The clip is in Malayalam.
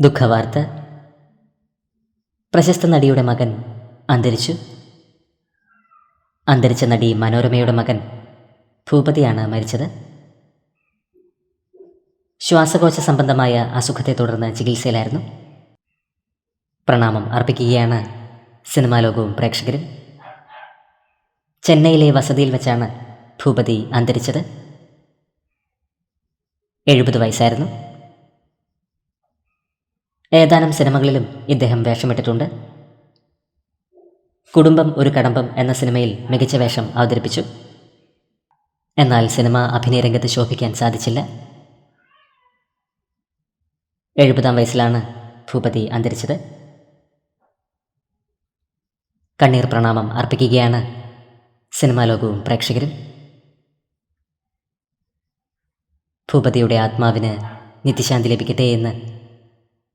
ദുഃഖവാർത്ത. പ്രശസ്ത നടിയുടെ മകൻ അന്തരിച്ചു. അന്തരിച്ച നടി മനോരമയുടെ മകൻ ഭൂപതിയാണ് മരിച്ചത്. ശ്വാസകോശ സംബന്ധമായ അസുഖത്തെ തുടർന്ന് ചികിത്സയിലായിരുന്നു. പ്രണാമം അർപ്പിക്കുകയാണ് സിനിമാ ലോകവും പ്രേക്ഷകരും. ചെന്നൈയിലെ വസതിയിൽ വെച്ചാണ് ഭൂപതി അന്തരിച്ചത്. എഴുപത് വയസ്സായിരുന്നു. ഏതാനും സിനിമകളിലും ഇദ്ദേഹം വേഷമിട്ടിട്ടുണ്ട്. കുടുംബം ഒരു കടമ്പം എന്ന സിനിമയിൽ മികച്ച വേഷം അവതരിപ്പിച്ചു. എന്നാൽ സിനിമ അഭിനയ രംഗത്ത് ശോഭിക്കാൻ സാധിച്ചില്ല. എഴുപതാം വയസ്സിലാണ് ഭൂപതി അന്തരിച്ചത്. കണ്ണീർ പ്രണാമം അർപ്പിക്കുകയാണ് സിനിമാ ലോകവും പ്രേക്ഷകരും ഭൂപതിയുടെ ആത്മാവിന് നിത്യശാന്തി ലഭിക്കട്ടെ എന്ന്